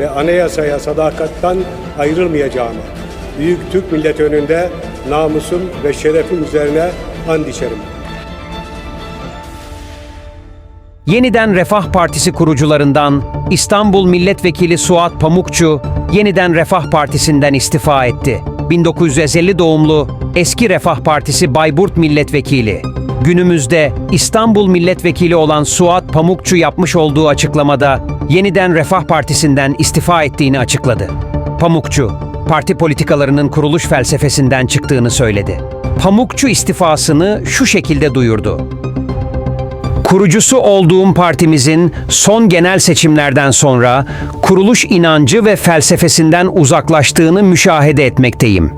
ve anayasaya sadakattan ayrılmayacağıma, Büyük Türk milleti önünde namusum ve şerefim üzerine and içerim. Yeniden Refah Partisi kurucularından İstanbul Milletvekili Suat Pamukçu yeniden Refah Partisi'nden istifa etti. 1950 doğumlu eski Refah Partisi Bayburt Milletvekili. Günümüzde İstanbul Milletvekili olan Suat Pamukçu yapmış olduğu açıklamada yeniden Refah Partisi'nden istifa ettiğini açıkladı. Pamukçu, parti politikalarının kuruluş felsefesinden çıktığını söyledi. Pamukçu istifasını şu şekilde duyurdu. Kurucusu olduğum partimizin son genel seçimlerden sonra kuruluş inancı ve felsefesinden uzaklaştığını müşahede etmekteyim.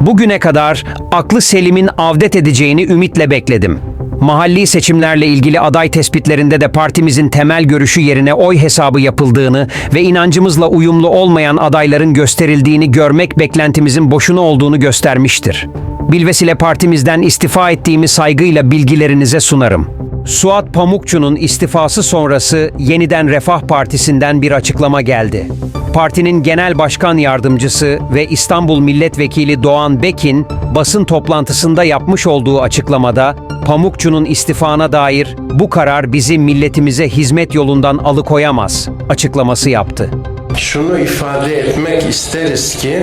Bugüne kadar aklı selimin avdet edeceğini ümitle bekledim. Mahalli seçimlerle ilgili aday tespitlerinde de partimizin temel görüşü yerine oy hesabı yapıldığını ve inancımızla uyumlu olmayan adayların gösterildiğini görmek beklentimizin boşuna olduğunu göstermiştir. Bilvesile partimizden istifa ettiğimi saygıyla bilgilerinize sunarım. Suat Pamukçu'nun istifası sonrası yeniden Refah Partisi'nden bir açıklama geldi. Partinin genel başkan yardımcısı ve İstanbul Milletvekili Doğan Bekin basın toplantısında yapmış olduğu açıklamada Pamukçu'nun istifana dair bu karar bizi milletimize hizmet yolundan alıkoyamaz açıklaması yaptı. Şunu ifade etmek isteriz ki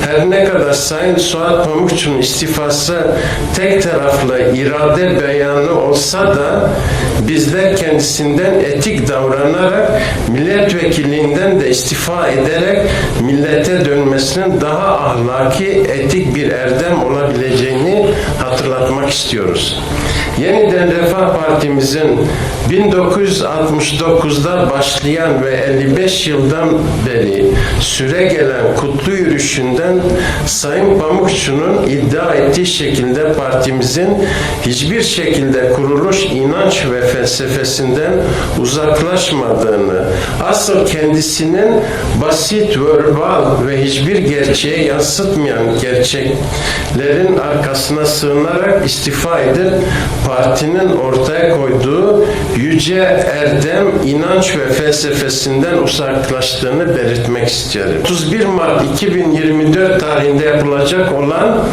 her ne kadar Sayın Suat Pamukçu'nun istifası tek taraflı irade beyanı olsa da bizler kendisinden etik davranarak milletvekilliğinden de istifa ederek millete dönmesinin daha ahlaki etik bir erdem olabileceğini hatırlatmak istiyoruz. Yeniden Refah Partimizin 1969'da başlayan ve 55 yıldan beri süre gelen kutlu yürüyüşünden Sayın Pamukçu'nun iddia ettiği şekilde partimizin hiçbir şekilde kuruluş inanç ve felsefesinden uzaklaşmadığını, asıl kendisinin basit, verbal ve hiçbir gerçeğe yansıtmayan gerçeklerin arkasına sığınarak istifa edip partinin ortaya koyduğu yüce erdem, inanç ve felsefesinden uzaklaştığını belirtmek istiyorum. 31 Mart 2024 tarihinde yapılacak olan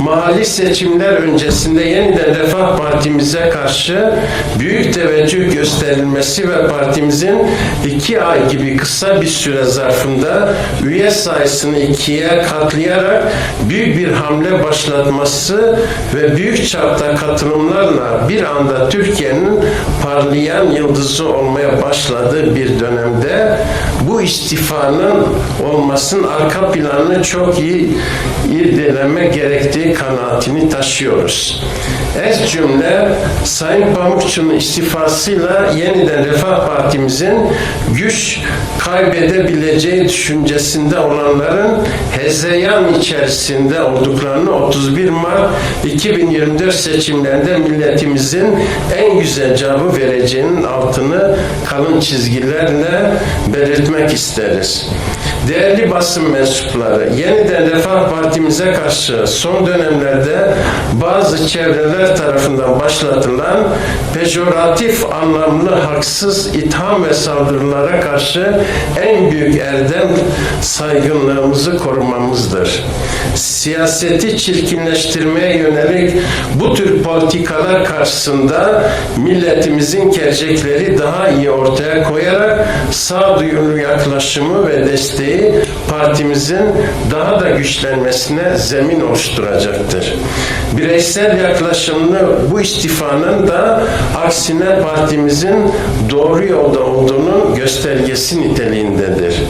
mahalli seçimler öncesinde yeniden Refah Partimize karşı büyük teveccüh gösterilmesi ve partimizin iki ay gibi kısa bir süre zarfında üye sayısını ikiye katlayarak büyük bir hamle başlatması ve büyük çapta katılımlarla bir anda Türkiye'nin parlayan yıldızı olmaya başladığı bir dönemde bu istifanın olmasının arka planını çok iyi irdeleme gerektiği kanaatini taşıyoruz. Ez cümle Sayın Pamukçu'nun istifasıyla yeniden Refah Partimizin güç kaybedebileceği düşüncesinde olanların hezeyan içerisinde olduklarını 31 Mart 2024 seçimlerinde milletimizin en güzel cevabı vereceğinin altını kalın çizgilerle belirtmek isteriz. Değerli basın mensupları, yeniden Refah Partimize karşı son dönemlerde bazı çevreler tarafından başlatılan pejoratif anlamlı haksız itham ve saldırılara karşı en büyük erdem saygınlığımızı korumamızdır. Siyaseti çirkinleştirmeye yönelik bu tür politikalar karşısında milletimizin gerçekleri daha iyi ortaya koyarak sağduyulu yaklaşımı ve desteği partimizin daha da güçlenmesine zemin oluşturacaktır. Bireysel yaklaşımlı bu istifanın da aksine partimizin doğru yolda olduğunun göstergesi niteliğindedir.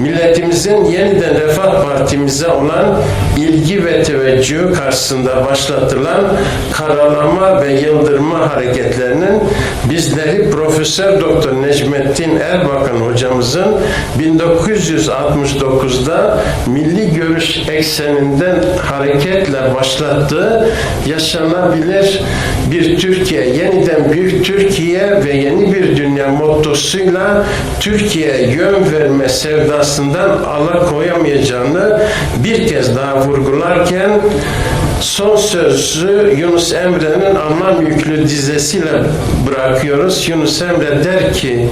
Milletimizin yeniden Refah partimize olan ilgi ve teveccühü karşısında başlatılan karalama ve yıldırma hareketlerinin bizleri Profesör Doktor Necmettin Erbakan hocamızın 1969'da milli görüş ekseninden hareketle başlattığı yaşanabilir bir Türkiye, yeniden büyük Türkiye ve yeni bir dünya mottosuyla Türkiye'ye yön verme sevdasından alakoyamayacağını bir kez daha vurgularken son sözü Yunus Emre'nin anlam yüklü dizesiyle bırakıyoruz. Yunus Emre der ki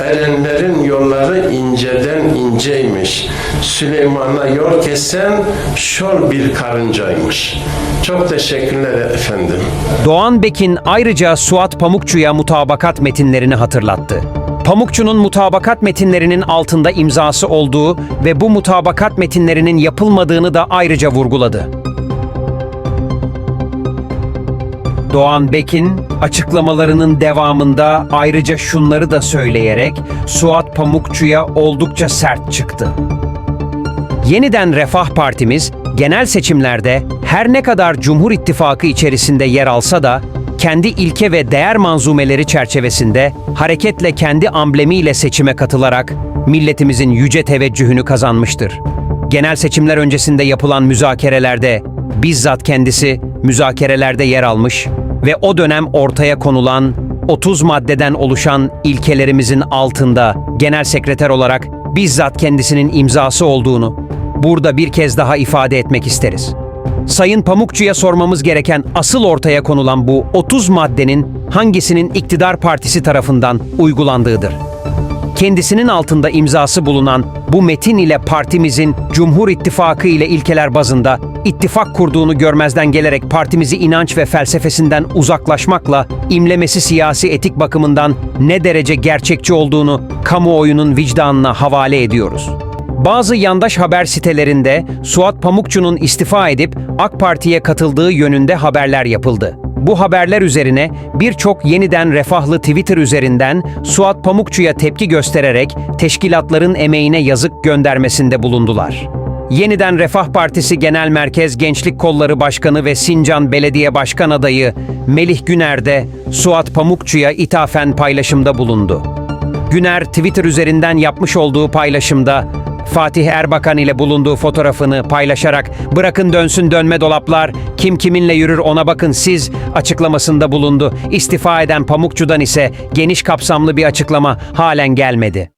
erenlerin yolları inceden inceymiş. Süleyman'a yol kesen şol bir karıncaymış. Çok teşekkürler efendim. Doğan Bekin ayrıca Suat Pamukçu'ya mutabakat metinlerini hatırlattı. Pamukçu'nun mutabakat metinlerinin altında imzası olduğu ve bu mutabakat metinlerinin yapılmadığını da ayrıca vurguladı. Doğan Bekin açıklamalarının devamında ayrıca şunları da söyleyerek Suat Pamukçu'ya oldukça sert çıktı. Yeniden Refah Partimiz genel seçimlerde her ne kadar Cumhur İttifakı içerisinde yer alsa da kendi ilke ve değer manzumeleri çerçevesinde hareketle kendi amblemiyle seçime katılarak milletimizin yüce teveccühünü kazanmıştır. Genel seçimler öncesinde yapılan müzakerelerde bizzat kendisi müzakerelerde yer almış ve o dönem ortaya konulan 30 maddeden oluşan ilkelerimizin altında genel sekreter olarak bizzat kendisinin imzası olduğunu burada bir kez daha ifade etmek isteriz. Sayın Pamukçu'ya sormamız gereken asıl ortaya konulan bu 30 maddenin hangisinin iktidar partisi tarafından uygulandığıdır. Kendisinin altında imzası bulunan bu metin ile partimizin Cumhur İttifakı ile ilkeler bazında ittifak kurduğunu görmezden gelerek partimizi inanç ve felsefesinden uzaklaşmakla imlemesi siyasi etik bakımından ne derece gerçekçi olduğunu kamuoyunun vicdanına havale ediyoruz. Bazı yandaş haber sitelerinde Suat Pamukçu'nun istifa edip AK Parti'ye katıldığı yönünde haberler yapıldı. Bu haberler üzerine birçok yeniden refahlı Twitter üzerinden Suat Pamukçu'ya tepki göstererek teşkilatların emeğine yazık göndermesinde bulundular. Yeniden Refah Partisi Genel Merkez Gençlik Kolları Başkanı ve Sincan Belediye Başkan Adayı Melih Güner de Suat Pamukçu'ya ithafen paylaşımda bulundu. Güner Twitter üzerinden yapmış olduğu paylaşımda Fatih Erbakan ile bulunduğu fotoğrafını paylaşarak bırakın dönsün dönme dolaplar, kim kiminle yürür ona bakın siz açıklamasında bulundu. İstifa eden Pamukçu'dan ise geniş kapsamlı bir açıklama halen gelmedi.